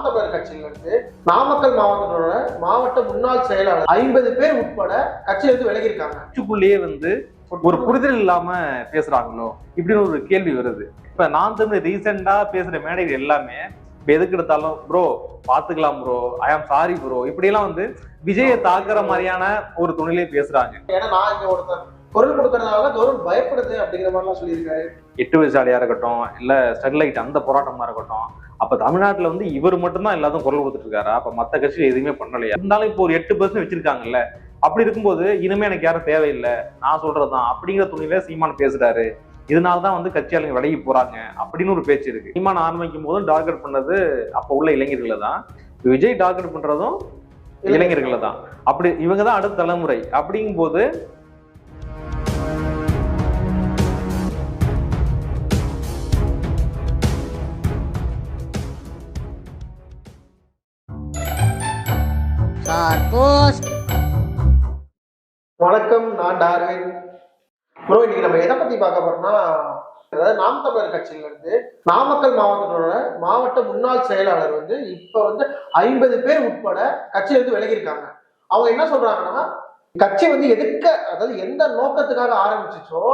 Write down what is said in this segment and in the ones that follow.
நாம் தமிழர் கட்சியில இருந்து நாமக்கல் மாவட்டத்தோட மாவட்ட முன்னாள் செயலாளர் ஐம்பது பேர் உட்பட கட்சியிலிருந்து விலகி இருக்காங்க கட்சிக்குள்ளேயே வந்து ஒரு புரிதல் இல்லாம பேசுறாங்களோ? இப்படின்னு ஒரு கேள்வி வருது. இப்ப நான் தமிழ் ரீசெண்டா பேசுற மேடைகள் எல்லாமே இப்ப எதுக்கு எடுத்தாலும் ப்ரோ பாத்துக்கலாம் bro I am sorry bro இப்படியெல்லாம் வந்து விஜயை தாக்குற மாதிரியான ஒரு துணிலே பேசுறாங்க. ஏன்னா நான் இங்க ஒருத்தர் குரல் கொடுக்கறதுனால கௌரவம் பயப்படுது அப்படிங்கிற மாதிரிலாம் சொல்லியிருக்காரு. எட்டு வயசாலியா இருக்கட்டும் இல்ல ஸ்டெர்லைட் அந்த போராட்டமா இருக்கட்டும் அப்ப தமிழ்நாட்டுல வந்து இவர் மட்டும்தான் எல்லாத்தையும் குரல் கொடுத்துட்டு இருக்காரா அப்ப மத்த கட்சிகள் எதுவுமே பண்ணலையா? இருந்தாலும் இப்போ ஒரு எட்டு பர்சன்ட் வச்சிருக்காங்கல்ல அப்படி இருக்கும்போது இனிமே எனக்கு யாரும் தேவையில்லை நான் சொல்றதுதான் அப்படிங்கிற துணியில சீமான் பேசுறாரு. இதனாலதான் வந்து கட்சியாளங்க விலகி போறாங்க அப்படின்னு ஒரு பேச்சு இருக்கு. சீமான் ஆரம்பிக்கும் போதும் டார்கெட் பண்ணது அப்ப உள்ள இளைஞர்களை தான். விஜய் டார்கெட் பண்றதும் இளைஞர்களை. தான். அப்படி இவங்க தான் அடுத்த தலைமுறை. அப்படிங்கும்போது சார்போஸ்ட் வணக்கம் நான் டார்வின். ப்ரோ இன்னைக்கு நம்ம எதை பத்தி பார்க்க போறோம்னா அதாவது நாம் தமிழர் கட்சியில இருந்து நாமக்கல் மாவட்டத்தோட மாவட்ட முன்னாள் செயலாளர் வந்து இப்ப வந்து ஐம்பது பேர் உட்பட கட்சியில இருந்து விலகி இருக்காங்க அவங்க என்ன சொல்றாங்கன்னா கட்சி வந்து எதுக்க அதாவது எந்த நோக்கத்துக்காக ஆரம்பிச்சிச்சோ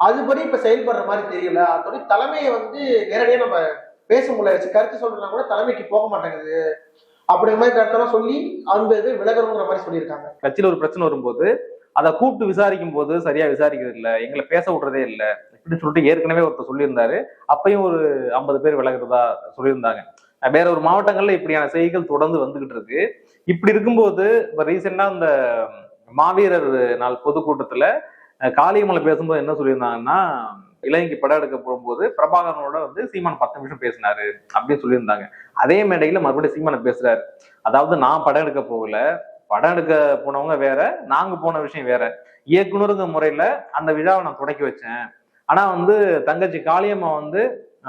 அதுபடி இப்ப செயல்படுற மாதிரி தெரியல. அதோட தலைமையை வந்து நேரடியா நம்ம பேச முடியல. கருத்து சொல்றதுனா கூட தலைமைக்கு போக மாட்டேங்குது. அப்படிங்கிற மாதிரி கருத்தெல்லாம் சொல்லி அந்த பேர் விலகணுங்கிற மாதிரி சொல்லியிருக்காங்க. கட்சியில் ஒரு பிரச்சனை வரும்போது அதை கூப்பிட்டு விசாரிக்கும் போது சரியா விசாரிக்கிறது இல்லை. எங்களை பேச விடுறதே இல்லை. இப்படின்னு சொல்லிட்டு ஏற்கனவே ஒருத்தர் சொல்லியிருந்தாரு. அப்பையும் ஒரு ஐம்பது பேர் விலகுறதா சொல்லியிருந்தாங்க. வேற ஒரு மாவட்டங்கள்ல இப்படியான செய்திகள் தொடர்ந்து வந்துகிட்டு இருக்கு. இப்படி இருக்கும்போது இப்ப ரீசெண்டா இந்த மாவீரர் நாள் பொதுக்கூட்டத்துல காளியம்மலை பேசும்போது என்ன சொல்லியிருந்தாங்கன்னா இலங்கைக்கு படம் எடுக்க போகும்போது பிரபாகரனோட வந்து சீமான் பத்து நிமிஷம் பேசினாரு அப்படின்னு சொல்லியிருந்தாங்க. அதே மேடையில மறுபடியும் சீமானை பேசுறாரு. அதாவது நான் படம் எடுக்க போகல படம் எடுக்க போனவங்க வேற நாங்க போன விஷயம் வேற. இயக்குனருங்க முறையில அந்த விழாவை நான் தொடக்கி வச்சேன். ஆனா வந்து தங்கச்சி காளியம்மா வந்து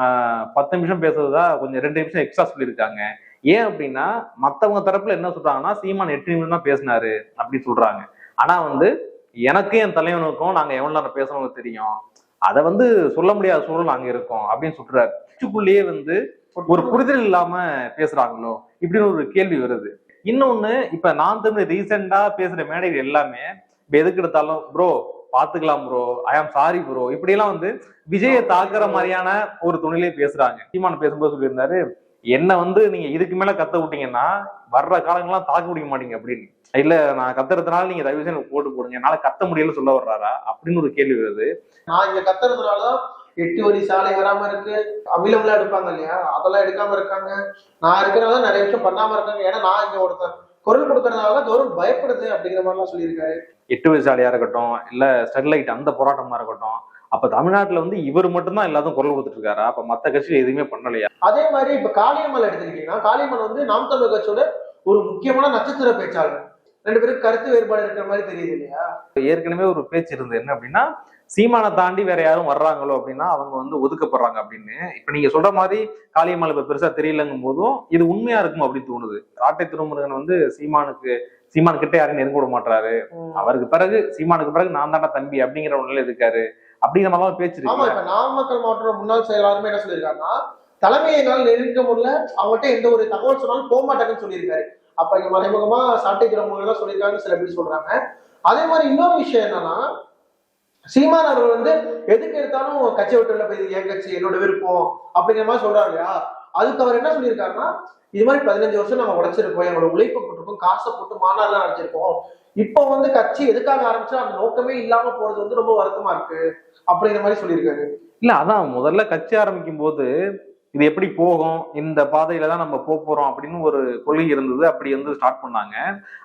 ஆஹ், பத்து நிமிஷம் பேசுறதா கொஞ்சம் ரெண்டு நிமிஷம் எக்ஸ்ட்ரா சொல்லியிருக்காங்க. ஏன் அப்படின்னா மத்தவங்க தரப்புல என்ன சொல்றாங்கன்னா சீமான் எட்டு நிமிஷம் தான் பேசினாரு அப்படின்னு சொல்றாங்க. ஆனா வந்து எனக்கும் என் தலைவனுக்கும் நாங்க எவ்வளவு நேரம் பேசணும்னு தெரியும். அதை வந்து சொல்ல முடியாத சூழல் அங்க இருக்கோம் அப்படின்னு சொல்றாரு. கட்சிக்குள்ளேயே வந்து ஒரு புரிதல் இல்லாம பேசுறாங்களோ இப்படின்னு ஒரு கேள்வி வருது. இன்னொன்னு இப்ப நான் தமிழ் ரீசெண்டா பேசுற மேடைகள் எல்லாமே இப்ப எதுக்கு எடுத்தாலும் ப்ரோ பாத்துக்கலாம் bro I am sorry bro இப்படியெல்லாம் வந்து விஜயை தாக்குற மாதிரியான ஒரு துணிலே பேசுறாங்க. சீமான பேசும்போது சொல்லியிருந்தாரு என்ன வந்து நீங்க இதுக்கு மேல கத்த விட்டீங்கன்னா வர்ற காலங்கள்லாம் தாக்கு முடிய மாட்டீங்க அப்படின்னு. இல்ல நான் கத்துறதுனால நீங்க தயவு செய்து போட்டு போடுங்க. என்னால கத்த முடியல சொல்ல வர்றாரா? அப்படின்னு ஒரு கேள்வி வருது. நான் இங்க கத்துறதுனாலதான் எட்டு வழி சாலை வராம இருக்கு. அமிலம்லாம் எடுப்பாங்க இல்லையா? அதெல்லாம் எடுக்காம இருக்காங்க. நான் இருக்கிறனால நிறைய விஷயம் பண்ணாம இருக்காங்க. ஏன்னா நான் இங்க ஒருத்தர் குரல் கொடுக்கறதுனால கௌரவம் பயப்படுது அப்படிங்கிற மாதிரிலாம் சொல்லியிருக்காரு. எட்டு வயசாலியா இருக்கட்டும் இல்ல ஸ்டெர்லைட் அந்த போராட்டமா இருக்கட்டும் அப்ப தமிழ்நாட்டுல வந்து இவர் மட்டும்தான் எல்லாத்தையும் குரல் கொடுத்துட்டு இருக்காரா? அப்ப மத்த கட்சிகள் எதுவுமே பண்ணலையா? அதே மாதிரி இப்ப காளியம்மாள் எடுத்துக்கிட்டீங்கன்னா காளியம்மாள் வந்து நாம் தமிழர் கட்சியோட ஒரு முக்கியமான நட்சத்திர பேச்சாளர். ரெண்டு பேரும் கருத்து வேறுபாடு இருக்கிற மாதிரி தெரியுது இல்லையா? ஏற்கனவே ஒரு பேச்சு இருந்தது. என்ன அப்படின்னா சீமானை தாண்டி வேற யாரும் வர்றாங்களோ அப்படின்னா அவங்க வந்து ஒதுக்கப்படுறாங்க அப்படின்னு. இப்ப நீங்க சொல்ற மாதிரி காளியம்மாள் இப்ப பெருசா தெரியலங்கும் போதும் இது உண்மையா இருக்கும் அப்படின்னு தோணுது. காட்டை திருமுருகன் வந்து சீமானுக்கு சீமான் கிட்ட யாரையும் நெருங்க விட மாட்டாரு. அவருக்கு பிறகு சீமானுக்கு பிறகு நான் தாண்டா தம்பி அப்படிங்கிற ஒரு நிலையில இருக்காரு. அப்படிங்கிற மாதிரி பேச்சு இருக்கு. நாமக்கல் மாவட்ட முன்னாள் செயலாளருமே என்ன சொல்லியிருக்காருன்னா தலைமையை என்னால் நெருங்க முடியல அவங்ககிட்ட எந்த ஒரு தகவல் சொன்னாலும் போக மாட்டாங்கன்னு சொல்லியிருக்காரு. அப்ப இங்க மறைமுகமா சாட்டை கிரமங்கள்லாம் சொல்லியிருக்காங்க சில பேர் சொல்றாங்க. அதே மாதிரி இன்னொரு விஷயம் என்னன்னா சீமான் அவர்கள் வந்து எதுக்கு எடுத்தாலும் கட்சி விட்டுல போய் என் கட்சி என்னோட விருப்பம் அப்படிங்கிற மாதிரி சொல்றாரு இல்லையா? அதுக்கு அவர் என்ன சொல்லியிருக்காருன்னா இது மாதிரி பதினஞ்சு வருஷம் நம்ம உழைச்சிருக்கோம் எங்களோட உழைப்பு போட்டிருக்கோம் காசை போட்டு மாநாடுலாம் நடத்திருக்கோம். இப்போ வந்து கட்சி எதுக்காக ஆரம்பிச்சா அந்த நோக்கமே இல்லாம போறது வந்து ரொம்ப வருத்தமா இருக்கு அப்படிங்கிற மாதிரி சொல்லியிருக்காரு. இல்ல அதான் முதல்ல கட்சி ஆரம்பிக்கும் போது இது எப்படி போகும்? இந்த பாதையில தான் நம்ம போக போறோம் அப்படின்னு ஒரு கொள்கை இருந்தது. அப்படி வந்து ஸ்டார்ட் பண்ணாங்க.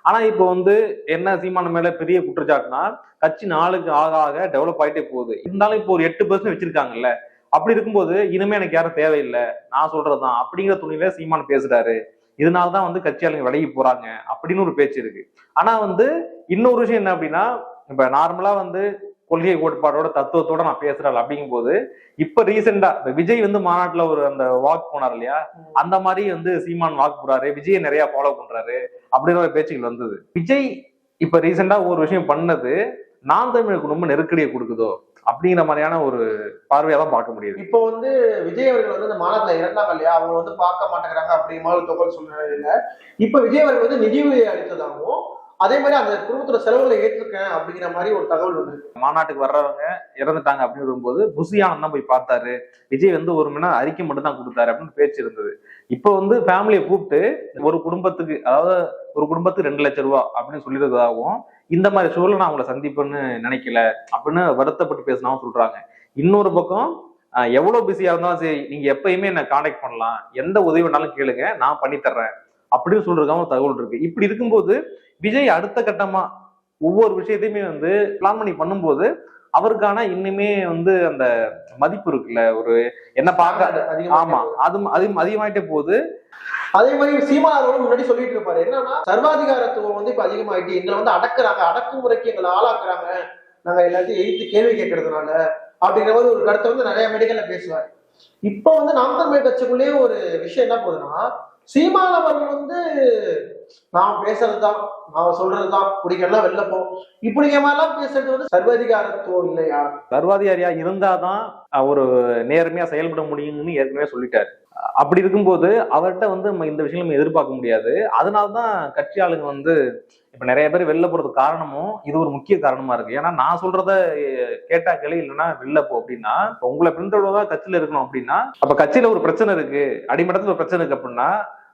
ஆனா இப்போ வந்து என்ன சீமான மேல பெரிய குற்றச்சாட்டுனா கட்சி நாளுக்கு ஆக ஆக டெவலப் ஆயிட்டே போகுது. இருந்தாலும் இப்போ ஒரு எட்டு பர்சன்ட் வச்சிருக்காங்கல்ல. அப்படி இருக்கும்போது இனிமே எனக்கு யாரும் தேவையில்லை. நான் சொல்றதுதான். அப்படிங்கிற துணியில சீமான் பேசுறாரு. இதனாலதான் வந்து கட்சியாளங்க விலகி போறாங்க. அப்படின்னு ஒரு பேச்சு இருக்கு. ஆனா வந்து இன்னொரு விஷயம் என்ன அப்படின்னா இப்ப நார்மலா வந்து கொள்கை கோட்பாடோட தத்துவத்தோட நான் பேசுறேன் அப்படிங்கும்போது இப்ப ரீசெண்டா இப்ப விஜய் வந்து மாநாட்டுல ஒரு அந்த வாக் போனார் இல்லையா? அந்த மாதிரி வந்து சீமான் வாக் போறாரு விஜய் நிறைய ஃபாலோ பண்றாரு அப்படின்ற ஒரு பேச்சுகள் வந்தது. விஜய் இப்ப ரீசெண்டா ஒரு விஷயம் பண்ணது நான் தமிழுக்கு ரொம்ப நெருக்கடியை கொடுக்குதோ அப்படிங்கிற மாதிரியான ஒரு பார்வையா தான் பார்க்க முடியுது. இப்போ வந்து விஜய் அவர்கள் வந்து இந்த மாநாட்டுல இறந்தாங்க இல்லையா? அவங்க வந்து பார்க்க மாட்டேங்கிறாங்க அப்படி மாதிரி தகவல் சொல்றாங்க இப்ப விஜய் அவர்கள் வந்து நிதியுதவி அளித்ததாகவும் அதே மாதிரி அந்த குடும்பத்தோட செலவுகளை ஏற்றிருக்கேன் அப்படிங்கிற மாதிரி ஒரு தகவல் வந்து மாநாட்டுக்கு வர்றவங்க இறந்துட்டாங்க அப்படின்னு வரும்போது புசியானந்த் தான் போய் பார்த்தாரு. விஜய் வந்து ஒரு மணி நேரம் அறிக்கை மட்டும் தான் கொடுத்தாரு அப்படின்னு பேச்சு இருந்தது. இப்போ வந்து ஃபேமிலியை கூப்பிட்டு ஒரு குடும்பத்துக்கு அதாவது ஒரு குடும்பத்துக்கு ரெண்டு லட்சம் ரூபா அப்படின்னு சொல்லியிருந்ததாகவும் இந்த மாதிரி சூழலை நான் அவங்கள சந்திப்பேன்னு நினைக்கல அப்படின்னு வருத்தப்பட்டு பேசினாவும் சொல்றாங்க. இன்னொரு பக்கம் எவ்வளவு பிஸியா இருந்தாலும் சரி நீங்க எப்பயுமே என்ன காண்டாக்ட் பண்ணலாம். எந்த உதவி வேணாலும் கேளுங்க நான் பண்ணி தர்றேன் அப்படின்னு சொல்றதுக்காக ஒரு தகவல் இருக்கு. இப்படி இருக்கும்போது விஜய் அடுத்த கட்டமா ஒவ்வொரு விஷயத்தையுமே வந்து பிளான் பண்ணி பண்ணும்போது அவருக்கான இன்னுமே வந்து அந்த மதிப்பு இருக்குல்ல ஒரு என்ன பார்க்க ஆமா அது அது அதிகமாயிட்டே போகுது. அதே மாதிரி சீமா அவர்கள் முன்னாடி சொல்லிட்டு இருப்பாரு. என்னன்னா சர்வாதிகாரத்துவம் வந்து இப்ப அதிகமாயிட்டு எங்களை வந்து அடக்குறாங்க அடக்குமுறைக்கு எங்களை ஆளாக்குறாங்க. நாங்க எல்லாத்தையும் எதிர்த்து கேள்வி கேட்கறதுனால அப்படிங்கிற மாதிரி ஒரு கருத்தை வந்து நிறைய மெடிக்கல்ல பேசுவார். இப்போ வந்து நாம் தமிழ் கட்சிக்குள்ளேயே ஒரு விஷயம் என்ன போகுதுன்னா சீமான் அவர்கள் வந்து நான் பேசுறதுதான் நான் சொல்றதுதான் பிடிக்கலாம் வெளில போ. இப்படிங்கிற மாதிரிலாம் பேசுறது வந்து சர்வாதிகாரத்துவம் இல்லையா? சர்வாதிகாரியா இருந்தாதான் ஒரு நேர்மையா செயல்பட முடியும்னு ஏற்கனவே சொல்லிட்டாரு. அப்படி இருக்கும்போது அவர்கிட்ட வந்து நம்ம இந்த விஷயம் நம்ம எதிர்பார்க்க முடியாது. அதனால்தான் கட்சி ஆளுங்க வந்து இப்ப நிறைய பேர் வெளில போறதுக்கு காரணமும் இது ஒரு முக்கிய காரணமா இருக்கு. ஏன்னா நான் சொல்றத கேட்டா கேளு இல்லைன்னா வெளில போ அப்படின்னா உங்களை பின்தொடர்வதா கட்சியில இருக்கணும் அப்படின்னா அப்ப கட்சியில ஒரு பிரச்சனை இருக்கு அடிமட்டத்துல ஒரு பிரச்சனை இருக்கு அப்படின்னா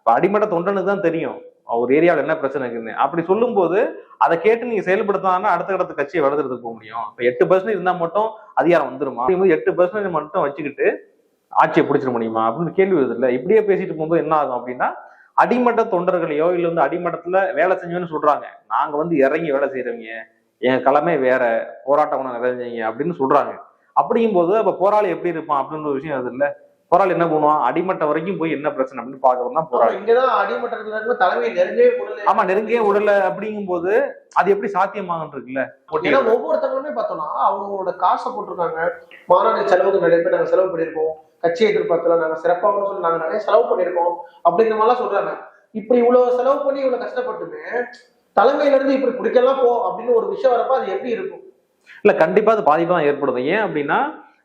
இப்ப அடிமட்ட தொண்டனுக்கு தான் தெரியும். ஒரு ஏரியாவில் என்ன பிரச்சனை இருக்குன்னு அப்படி சொல்லும்போது அதை கேட்டு நீங்க செயல்படுத்தினா அடுத்த கடத்த கட்சியை வளர்த்துறதுக்கு போக முடியும். இப்போ எட்டு பர்சன்ட் இருந்தா மட்டும் அதிகாரம் வந்துருமா? எட்டு பர்சன்ட் மட்டும் வச்சுக்கிட்டு ஆட்சியை பிடிச்சிட முடியுமா? அப்படின்னு கேள்வி வருது இல்ல. இப்படியே பேசிட்டு போகும்போது என்ன ஆகும் அப்படின்னா அடிமட்ட தொண்டர்களையோ இல்ல வந்து அடிமட்டத்தில் வேலை செஞ்சோன்னு சொல்றாங்க. நாங்க வந்து இறங்கி வேலை செய்யறவங்க என் கிழமை வேற. போராட்டம் ஒண்ணு நிறைஞ்சீங்க அப்படின்னு சொல்றாங்க. அப்படிங்கும்போது அப்ப போராளி எப்படி இருப்பான்? அப்படின்னு ஒரு விஷயம் அது இல்ல. போராளி என்ன பண்ணுவான்? அடிமட்டம் வரைக்கும் போய் என்ன பிரச்சனை அப்படின்னு பாக்குறோம் தான் போராளி. இங்கதான் அடிமட்டத்துல இருந்து தலைமையை நெருங்கவே முடியல ஆமா நெருங்கியே உடல அப்படிங்கும்போது அது எப்படி சாத்தியமாகன்னு இருக்குல்ல? ஏன்னா ஒவ்வொருத்தவங்களுமே பார்த்தோம்னா அவங்களோட காசை போட்டிருக்காங்க. மாநாடு செலவுக்கு நிறைய பேர் நாங்க செலவு பண்ணியிருக்கோம். கட்சி எதிர்பார்க்கல நாங்க சிறப்பாகனு சொல்லி நாங்க நிறைய செலவு பண்ணியிருக்கோம். அப்படிங்கிற மாதிரிலாம் சொல்றாங்க. இப்படி இவ்வளவு செலவு பண்ணி இவ்வளவு கஷ்டப்பட்டுமே தலைமையில இருந்து இப்படி பிடிக்கலாம் போ அப்படின்னு ஒரு விஷயம் வரப்ப அது எப்படி இருக்கும்? இல்ல கண்டிப்பா அது பாதிப்பு தான் ஏற்படுது ஏன் அப்படின்னா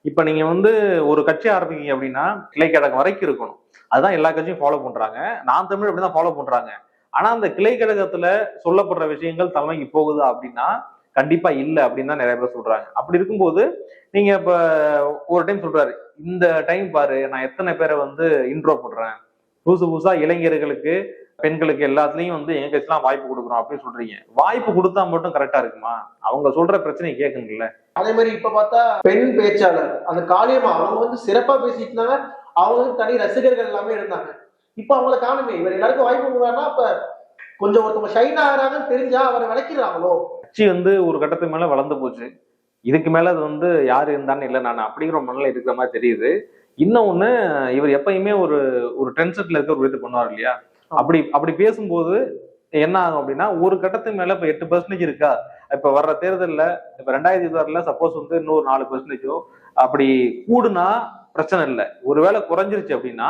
இப்போ நீங்கள் வந்து ஒரு கட்சி ஆரம்பிக்கீங்க அப்படின்னா கிளை வரைக்கும் இருக்கணும். அதுதான் எல்லா கட்சியும் ஃபாலோ பண்ணுறாங்க நான் தமிழ் அப்படி தான் ஃபாலோ பண்ணுறாங்க ஆனால் அந்த கிளைக்கழகத்தில் சொல்லப்படுற விஷயங்கள் தலைமைக்கு போகுதா அப்படின்னா கண்டிப்பாக இல்லை அப்படின்னு தான் நிறைய பேர் சொல்கிறாங்க அப்படி இருக்கும்போது நீங்கள் இப்போ ஒரு டைம் சொல்கிறாரு இந்த டைம் பாரு நான் எத்தனை பேரை வந்து இன்ட்ரோ பண்ணுறேன் புதுசு புதுசாக இளைஞர்களுக்கு பெண்களுக்கு எல்லாத்துலயும் வந்து எங்க கட்சிலாம் வாய்ப்பு கொடுக்குறோம் அப்படின்னு சொல்றீங்க. வாய்ப்பு கொடுத்தா மட்டும் கரெக்டா இருக்குமா? அவங்க சொல்ற பிரச்சனையை கேட்குங்கல்ல அதே மாதிரி இப்ப பார்த்தா பெண் பேச்சாளர் அந்த காளியம்மா அவங்க வந்து சிறப்பா பேசிட்டு இருந்தாங்க. அவங்களுக்கு தனி ரசிகர்கள் எல்லாமே இருந்தாங்க. இப்ப அவங்கள காணுமே. இவர் எல்லாருக்கும் வாய்ப்பு கொடுக்குறாருன்னா அப்ப கொஞ்சம் ஒருத்தவங்க ஷைன் ஆகுறாங்கன்னு தெரிஞ்சா அவரை விளக்கிடுறாங்களோ? கட்சி வந்து ஒரு கட்டத்துக்கு மேல வளர்ந்து போச்சு. இதுக்கு மேல அது வந்து யாரு இருந்தான்னு இல்லை நான் அப்படிங்கிற மனநிலை இருக்கிற மாதிரி தெரியுது. இன்னொன்னு இவர் எப்பயுமே ஒரு ஒரு டென்ஷன்ல இருக்க ஒரு விதத்தை பண்ணுவார் இல்லையா? அப்படி அப்படி பேசும்போது என்ன ஆகும் அப்படின்னா ஒரு கட்டத்துக்கு மேல இப்ப எட்டு பர்சன்டேஜ் இருக்கா? இப்ப வர்ற தேர்தல்ல இப்ப ரெண்டாயிரத்தி இருபதுல சப்போஸ் வந்து இன்னொரு நாலு பெர்சன்டேஜோ அப்படி கூடுனா பிரச்சனை இல்லை. ஒருவேளை குறைஞ்சிருச்சு அப்படின்னா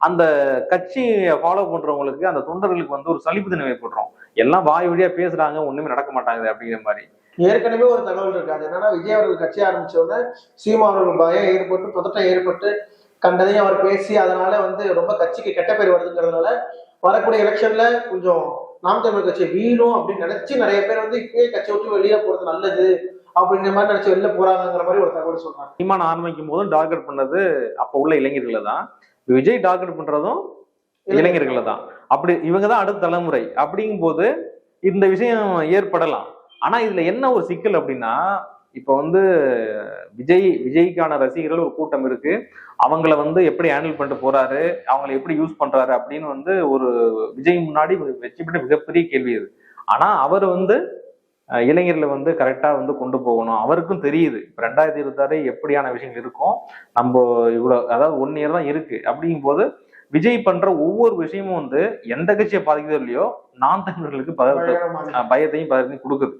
அந்த கட்சியை ஃபாலோ பண்றவங்களுக்கு அந்த தொண்டர்களுக்கு வந்து ஒரு சலிப்பு தன்மை ஏற்படுறோம் எல்லாம் வாய் வழியா பேசுறாங்க ஒண்ணுமே நடக்க மாட்டாங்குது அப்படிங்கிற மாதிரி. ஏற்கனவே ஒரு தகவல் இருக்கு. அது என்னன்னா விஜய் அவர்கள் கட்சி ஆரம்பிச்ச உடனே சீமா அவர்கள் பயம் ஏற்பட்டு பதட்டம் ஏற்பட்டு கண்டதையும் அவர் பேசி அதனால வந்து ரொம்ப கட்சிக்கு கெட்ட பேர் வருதுங்கிறதுனால வரக்கூடிய எலெக்ஷன்ல கொஞ்சம் நாம் தமிழ் கட்சி வீணும் அப்படின்னு நினைச்சு நிறைய பேர் வந்து இப்பயே கட்சி விட்டு வெளியே போறது நல்லது அப்படிங்கிற மாதிரி நினைச்சு வெளில போறாங்கிற மாதிரி ஒரு தகவல் சொல்றாங்க. சீமான் ஆரம்பிக்கும் போதும் டார்கெட் பண்ணது அப்ப உள்ள இளைஞர்களை தான். விஜய் டார்கெட் பண்றதும் இளைஞர்களை தான். அப்படி இவங்க தான் அடுத்த தலைமுறை அப்படிங்கும்போது இந்த விஷயம் ஏற்படலாம். ஆனா இதுல என்ன ஒரு சிக்கல் அப்படின்னா இப்ப வந்து விஜய் விஜய்க்கான ரசிகர்கள் ஒரு கூட்டம் இருக்கு. அவங்கள வந்து எப்படி ஹேண்டில் பண்ணிட்டு போறாரு அவங்கள எப்படி யூஸ் பண்றாரு அப்படின்னு வந்து ஒரு விஜய் முன்னாடி வெற்றி பெற்ற மிகப்பெரிய கேள்வி இது. ஆனா அவர் வந்து இளைஞர்களை வந்து கரெக்டா வந்து கொண்டு போகணும். அவருக்கும் தெரியுது. இப்ப ரெண்டாயிரத்தி இருபத்தாறு எப்படியான விஷயங்கள் இருக்கும் நம்ம இவ்வளவு அதாவது ஒன் இயர் தான் இருக்கு. அப்படிங்கும்போது விஜய் பண்ற ஒவ்வொரு விஷயமும் வந்து எந்த கட்சியை பாதிக்குதோ இல்லையோ நான் தமிழர்களுக்கு பயத்தையும் பதத்தையும் கொடுக்குது.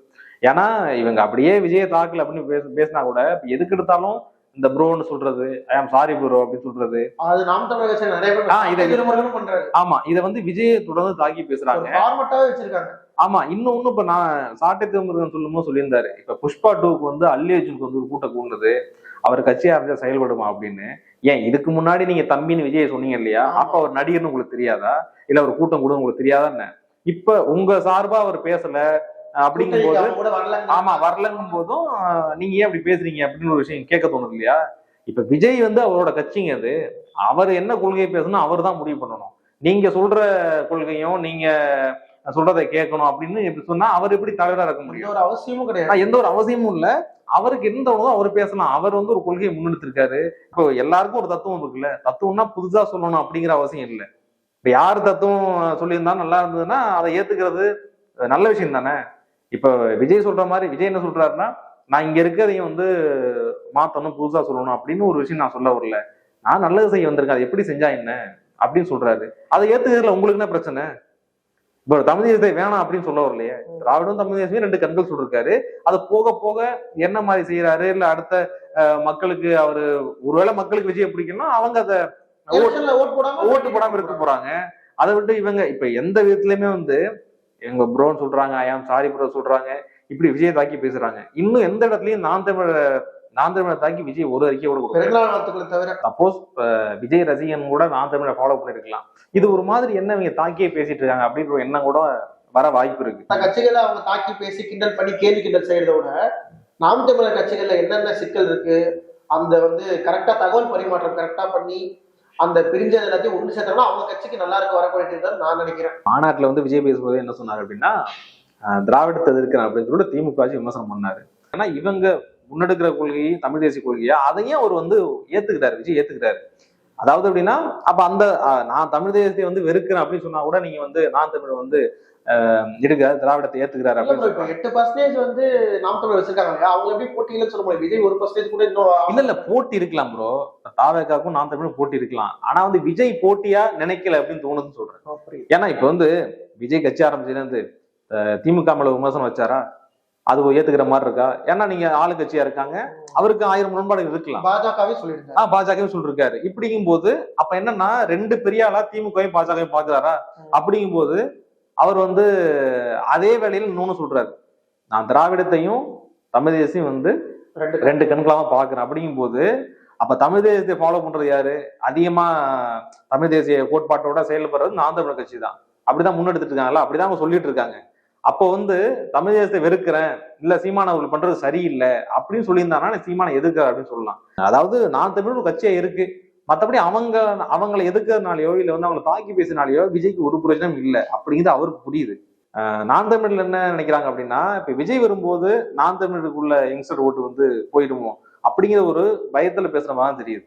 ஏன்னா இவங்க அப்படியே விஜயை தாக்கல அப்படின்னு பேச பேசினா கூட எதுக்கு எடுத்தாலும் இந்த ப்ரோன்னு சொல்றது ஐ ஆம் சாரி ப்ரோ அப்படின்னு சொல்றது. அது நாம் தமிழ் கட்சி நிறைய பேர் பண்றாரு. ஆமா இதை வந்து விஜயை தொடர்ந்து தாக்கி பேசுறாங்க. ஃபார்மட்டாவே வச்சிருக்காங்க. ஆமா இன்னும் இப்ப நான் சாட்டை திருமுருகன் சொல்லும்போது சொல்லியிருந்தாரு. இப்ப புஷ்பா டூக்கு வந்து அல்லி அர்ஜுனுக்கு வந்து ஒரு கூட்டம் கூடுனது அவர் கட்சி ஆரம்பிச்சா செயல்படுமா அப்படின்னு. ஏன் இதுக்கு முன்னாடி நீங்க தம்பின்னு விஜய் சொன்னீங்க இல்லையா. அப்ப அவர் நடிகர்னு உங்களுக்கு தெரியாதா? இல்ல ஒரு கூட்டம் கூட உங்களுக்கு தெரியாதா என்ன இப்ப உங்க சார்பா அவர் பேசல அப்படிங்கும் போது அவங்க கூட வரல ஆமா வரலங்கும் போதும் நீங்க ஏன் அப்படி பேசுறீங்க அப்படின்னு ஒரு விஷயம் கேட்க தோணுது இல்லையா? இப்ப விஜய் வந்து அவரோட கட்சிங்க அது. அவர் என்ன கொள்கை பேசணும் அவர் தான் முடிவு பண்ணணும். நீங்க சொல்ற கொள்கையும் நீங்க சொல்றதை கேட்கணும் அப்படின்னு எப்படி சொன்னா அவர் எப்படி தலைவரா இருக்க முடியும்? ஒரு அவசியமும் கிடையாது. எந்த ஒரு அவசியமும் இல்ல. அவருக்கு எந்த தோணுதோ அவர் பேசலாம் அவர் வந்து ஒரு கொள்கையை முன்னெடுத்திருக்காரு. இப்போ எல்லாருக்கும் ஒரு தத்துவம் இருக்குல்ல. தத்துவம்னா புதுசா சொல்லணும் அப்படிங்கிற அவசியம் இல்லை. இப்ப யார் தத்துவம் சொல்லியிருந்தா நல்லா இருந்ததுன்னா அதை ஏத்துக்கிறது நல்ல விஷயம் தானே? இப்ப விஜய் சொல்ற மாதிரி விஜய் என்ன சொல்றாருன்னா நான் இங்க இருக்கிறதையும் வந்து மாத்தணும் புதுசா சொல்லணும் அப்படின்னு ஒரு விஷயம் நான் சொல்ல வரல. நான் நல்லது செய்ய வந்திருக்கேன். அதை எப்படி செஞ்சா என்ன? அப்படின்னு சொல்றாரு. அதை ஏத்துக்கிறதுல உங்களுக்கு என்ன பிரச்சனை? இப்போ தமிழ் தேசத்தை வேணாம் அப்படின்னு சொல்ல வரலையே. திராவிடம் தமிழ் தேசமே ரெண்டு கண்கள் சொல்லிருக்காரு அது போக போக என்ன மாதிரி செய்யறாரு இல்ல அடுத்த மக்களுக்கு அவரு ஒருவேளை மக்களுக்கு விஜய் பிடிக்கும்னா அவங்க அதை ஓட்டு போடாம இருக்க போறாங்க. அதை விட்டு இவங்க இப்ப எந்த விதத்துலயுமே வந்து எங்க ப்ரோன்னு சொல்றாங்க ஐயாம் சாரி ப்ரோ சொல்றாங்க. இப்படி விஜய் தாக்கி பேசுறாங்க. இன்னும் எந்த இடத்துலயும் நான் தமிழ நான் தமிழை தாக்கி விஜய் ஒரு அறிக்கை கூட கொடுக்கல. தவிர. சப்போஸ் விஜய் ரசிகன் கூட நான் தமிழை ஃபாலோ பண்ணிருக்கலாம். இது ஒரு மாதிரி என்ன இவங்க தாக்கியே பேசிட்டு இருக்காங்க அப்படின்ற எண்ணம் கூட வர வாய்ப்பு இருக்கு. கட்சிகளை அவங்க தாக்கி பேசி கிண்டல் பண்ணி கேலி கிண்டல் செய்யறத விட நாம் தமிழர் கட்சிகள்ல என்னென்ன சிக்கல் இருக்கு அந்த வந்து கரெக்டா தகவல் பரிமாற்றம் கரெக்டா பண்ணி அந்த பிரிஞ்சது எல்லாத்தையும் ஒன்று சேர்த்தோம்னா அவங்க கட்சிக்கு நல்லா இருக்க வரக்கூடிய நான் நினைக்கிறேன். மாநாட்டுல வந்து விஜய் பேசும்போது என்ன சொன்னார் அப்படின்னா அஹ், திராவிடத்தை எதிர்க்கிறேன் அப்படின்னு சொல்லிட்டு திமுக ஆட்சி விமர்சனம் பண்ணாரு. ஆனா இவங்க முன்னெடுக்கிற கொள்கையை தமிழ் தேசிய கொள்கையா அதையும் அவர் வந்து ஏத்துக்கிட்டாரு விஜய் ஏத்துக்கிட்டாரு. அதாவது அப்படின்னா அப்ப அந்த நான் தமிழ் தேசியத்தை வந்து வெறுக்கிறேன் அப்படின்னு சொன்னா கூட நீங்க வந்து நான் தமிழ் வந்து எடுக்கிறார் திராவிடத்தை ஏத்துக்கிறாரு அப்படின்னு எட்டு பர்சன்டேஜ் வந்து நாம் தமிழர் வச்சிருக்காங்க அவங்க எப்படி போட்டியிலன்னு சொல்ல முடியும் விஜய் ஒரு பர்சன்டேஜ் கூட இன்னும் இல்ல இல்ல போட்டி இருக்கலாம் ப்ரோ தாவேக்காக்கும் நான் தமிழும் போட்டி இருக்கலாம். ஆனா வந்து விஜய் போட்டியா நினைக்கல அப்படின்னு தோணுதுன்னு சொல்றேன். ஏன்னா இப்ப வந்து விஜய் கட்சி ஆரம்பிச்சதுல இருந்து திமுக மேல விமர்சனம் வச்சாரா? அது ஏத்துக்கிற மாதிரி இருக்கா? ஏன்னா நீங்க ஆளுங்கட்சியா இருக்காங்க. அவருக்கு ஆயிரம் முரண்பாடுகள் இருக்கலாம். பாஜகவே சொல்லியிருந்தாங்க ஆஹ் பாஜகவும் சொல்லிருக்காரு. இப்படிங்கும் போது அப்ப என்னன்னா ரெண்டு பெரிய ஆளா திமுகவும் பாஜகவும் பாக்குறாரா? அப்படிங்கும் போது அவர் வந்து அதே வேளையில் இன்னொன்னு சொல்றாரு. நான் திராவிடத்தையும் தமிழ் தேசியம் வந்து ரெண்டு ரெண்டு கண்களா தான் பாக்குறேன். அப்படிங்கும் போது அப்ப தமிழ் தேசியத்தை ஃபாலோ பண்றது யாரு? அதிகமா தமிழ் தேசிய கோட்பாட்டோட செயல்படுறது நான் தமிழ் கட்சி தான். அப்படிதான் முன்னெடுத்துட்டு இருக்காங்கல்ல? அப்படிதான் அவங்க சொல்லிட்டு இருக்காங்க. அப்போ வந்து தமிழ் தேசத்தை வெறுக்கிறேன் இல்ல சீமான அவர்கள் பண்றது சரியில்லை அப்படின்னு சொல்லியிருந்தாங்கன்னா சீமான எதுக்கு அப்படின்னு சொல்லலாம். அதாவது நான் தமிழ் ஒரு கட்சியா இருக்கு. மற்றபடி அவங்க அவங்களை எதிர்க்கிறதுனாலயோ இல்ல வந்து அவங்களை தாக்கி பேசினாலேயோ விஜய்க்கு ஒரு பிரயோஜனம் இல்லை அப்படிங்கிறது அவருக்கு புரியுது. நான் தமிழ்ல என்ன நினைக்கிறாங்க அப்படின்னா இப்ப விஜய் வரும்போது நான் தமிழுக்குள்ள யங்ஸ்டர் ஓட்டு வந்து போயிடுவோம் அப்படிங்கிற ஒரு பயத்துல பேசுற மாதிரி தான் தெரியுது.